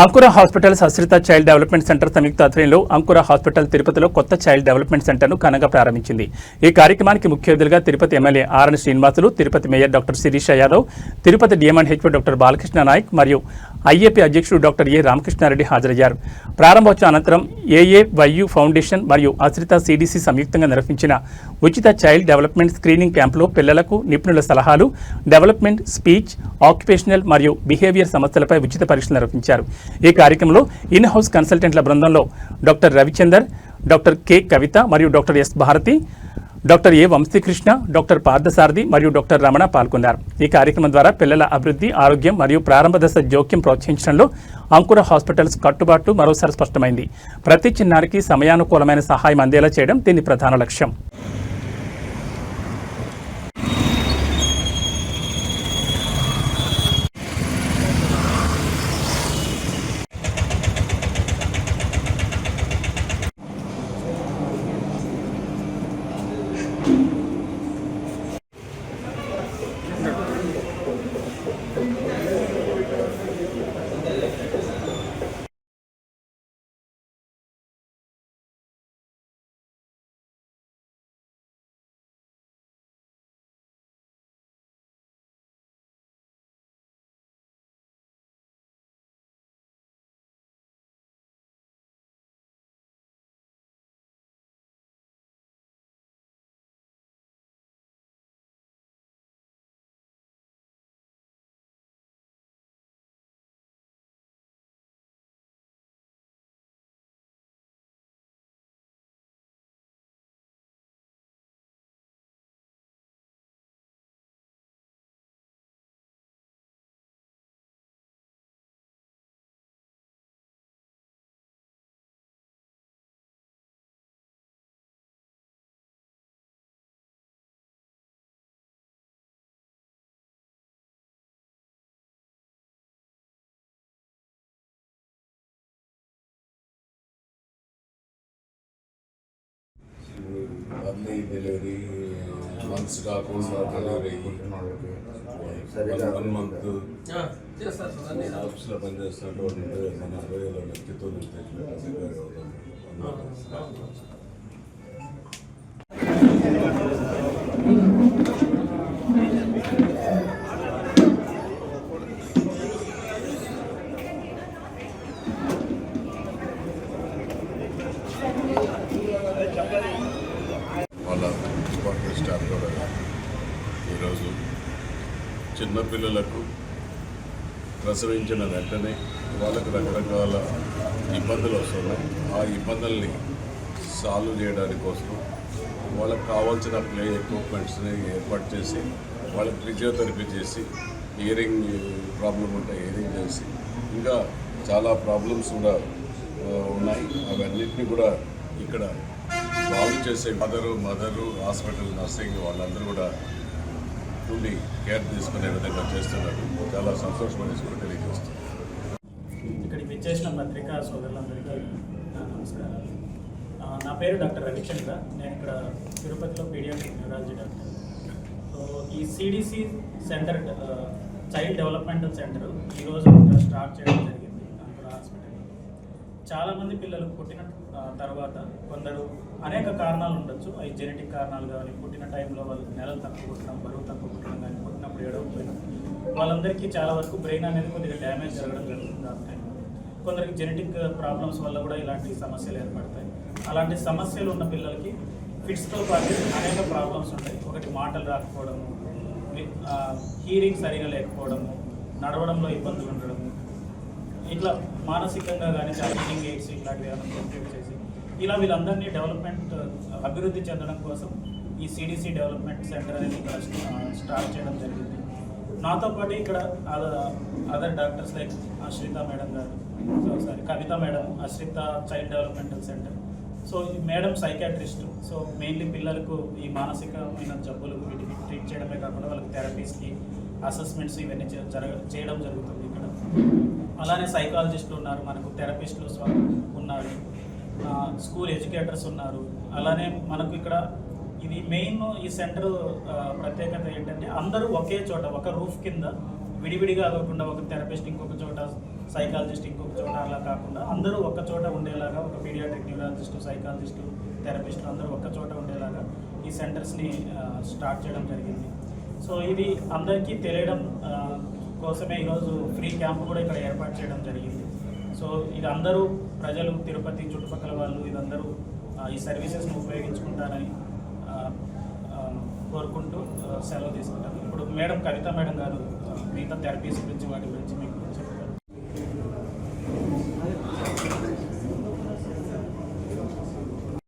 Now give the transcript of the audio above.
Ankura hospital Sashrita child development centre సంయుక్త ఆధ్వర్యంలో Ankura hospital తిరుపతిలో కొత్త చైల్డ్ డెవలప్మెంట్ సెంటర్ను ఘనంగా ప్రారంభించింది. ఈ కార్యక్రమానికి ముఖ్య అతిథులుగా Tirupati MLA RN Srinivasulu Tirupati mayor doctor Sirisha Yadav Tirupati D M and HO doctor Balakrishna Naik మరియు ఐఏపీ అధ్యక్షుడు డాక్టర్ ఏ రామకృష్ణారెడ్డి హాజరయ్యారు. ప్రారంభోత్సవం అనంతరం ఏఏవైయు ఫౌండేషన్ మరియు అశ్రిత సిడిసి సంయుక్తంగా నిర్వహించిన ఉచిత చైల్డ్ డెవలప్మెంట్ స్క్రీనింగ్ క్యాంపులో పిల్లలకు నిపుణుల సలహాలు డెవలప్మెంట్ స్పీచ్ ఆక్యుపేషనల్ మరియు బిహేవియర్ సమస్యలపై ఉచిత పరీక్షలు నిర్వహించారు. ఈ కార్యక్రమంలో ఇన్ హౌస్ కన్సల్టెంట్ల బృందంలో doctor Ravichander doctor K Kavitha మరియు doctor S Bharathi doctor A Vamsikrishna doctor Parthasarathy మరియు డాక్టర్ రమణ పాల్గొన్నారు. ఈ కార్యక్రమం ద్వారా పిల్లల అభివృద్ధి ఆరోగ్యం మరియు ప్రారంభ దశ జోక్యం ప్రోత్సహించడంలో అంకుర హాస్పిటల్స్ కట్టుబాటు మరోసారి స్పష్టమైంది. ప్రతి చిన్నారికి సమయానుకూలమైన సహాయం అందేలా చేయడం దీని ప్రధాన లక్ష్యం. అర్లీ డెలివరీ మంత్స్ కాకుండా డెలివరీ సరిగా వన్ మంత్ ఆఫీస్లో పనిచేస్తున్నటువంటి మన అరవైలో వ్యక్తిత్వం వాళ్ళ డిపార్ట్మెంట్ స్టాఫ్ కూడా ఈరోజు చిన్నపిల్లలకు ప్రసవించిన వెంటనే వాళ్ళకు రకరకాల ఇబ్బందులు వస్తున్నాయి. ఆ ఇబ్బందుల్ని సాల్వ్ చేయడానికి కోసం వాళ్ళకి కావాల్సిన ప్లే ఎక్విప్మెంట్స్ని ఏర్పాటు చేసి వాళ్ళకి ఫిజియోథెరపీ చేసి ఇయరింగ్ ప్రాబ్లం ఉంటే ఇయరింగ్ చేసి ఇంకా చాలా ప్రాబ్లమ్స్ కూడా ఉన్నాయి. అవన్నిటిని కూడా ఇక్కడ సాల్వ్ చేసే మదరు మదరు హాస్పిటల్ నర్సింగ్ వాళ్ళందరూ కూడా ఉండి కేర్ తీసుకునే విధంగా చేస్తున్నారు. చాలా సంతోషమని కూడా తెలియజేస్తుంది ఇక్కడికి విచ్చేసిన పత్రికా సోదరులందరికీ నా నమస్కారం నా పేరు డాక్టర్ రవిచంద్ర. నేను ఇక్కడ తిరుపతిలో పీడియాట్రిక్ న్యూరాలజీ డాక్టర్. సో ఈ CDC center child developmental center ఈరోజు స్టార్ట్ చేయడం జరిగింది. చాలామంది పిల్లలు పుట్టిన తర్వాత కొందరు అనేక కారణాలు ఉండొచ్చు. అవి జెనెటిక్ కారణాలు కానీ పుట్టిన టైంలో వాళ్ళు నెలలు తక్కువ పుట్టడం బరువు తక్కువ పుట్టడం కానీ పుట్టినప్పుడు ఏడవకపోయినా వాళ్ళందరికీ చాలా వరకు బ్రెయిన్ అనేది కొద్దిగా డ్యామేజ్ జరగడం జరుగుతుంది ఆ టైంలో కొందరికి జెనెటిక్ ప్రాబ్లమ్స్ వల్ల కూడా ఇలాంటి సమస్యలు ఏర్పడతాయి. అలాంటి సమస్యలు ఉన్న పిల్లలకి ఫిట్స్తో పాటు అనేక ప్రాబ్లమ్స్ ఉంటాయి. ఒకటి మాటలు రాకపోవడము హీరింగ్ సరిగా లేకపోవడము నడవడంలో ఇబ్బందులు ఉండడము ఇట్లా మానసికంగా కానీ ఛాలెంజింగ్ ఎయిడ్స్ ఇలాంటివి ఏమైనా కంప్లీట్ చేసి ఇలా వీళ్ళందరినీ డెవలప్మెంట్ అభివృద్ధి చెందడం కోసం ఈ సిడిసి డెవలప్మెంట్ సెంటర్ అనేది ఇక్కడ స్టార్ట్ చేయడం జరిగింది. నాతో పాటు ఇక్కడ other doctors like Ashritha madam గారు so sorry Kavitha madam Ashritha child developmental center so ఈ మేడం సైకాట్రిస్ట్ సో మెయిన్లీ పిల్లలకు ఈ మానసికమైన జబ్బులు వీటికి ట్రీట్ చేయడమే కాకుండా వాళ్ళకి థెరపీస్కి అసెస్మెంట్స్ ఇవన్నీ జరగ చేయడం జరుగుతుంది ఇక్కడ. అలానే సైకాలజిస్టులు ఉన్నారు మనకు థెరపిస్టులు ఉన్నారు స్కూల్ ఎడ్యుకేటర్స్ ఉన్నారు. అలానే మనకు ఇక్కడ ఇది మెయిన్ ఈ సెంటర్ ప్రత్యేకత ఏంటంటే అందరూ ఒకే చోట ఒక రూఫ్ కింద విడివిడిగా కాకుండా ఒక థెరపిస్ట్ ఇంకొక చోట సైకాలజిస్ట్ ఇంకొక చోట అలా కాకుండా అందరూ ఒక్క చోట ఉండేలాగా ఒక పీడియాట్రిక్ న్యూరాలజిస్ట్ సైకాలజిస్టు థెరపిస్ట్ అందరూ ఒక్క చోట ఉండేలాగా ఈ సెంటర్స్ని స్టార్ట్ చేయడం జరిగింది. సో ఇది అందరికీ తెలియడం కోసమే ఈరోజు ఫ్రీ క్యాంప్ కూడా ఇక్కడ ఏర్పాటు చేయడం జరిగింది. సో ఇది అందరూ ప్రజలు తిరుపతి చుట్టుపక్కల వాళ్ళు ఇదందరూ ఈ సర్వీసెస్ను ఉపయోగించుకుంటారని కోరుకుంటూ సెలవు తీసుకుంటాను. ఇప్పుడు మేడం కవిత మేడం గారు మిగతా థెరపీస్ గురించి వాటి గురించి మీకు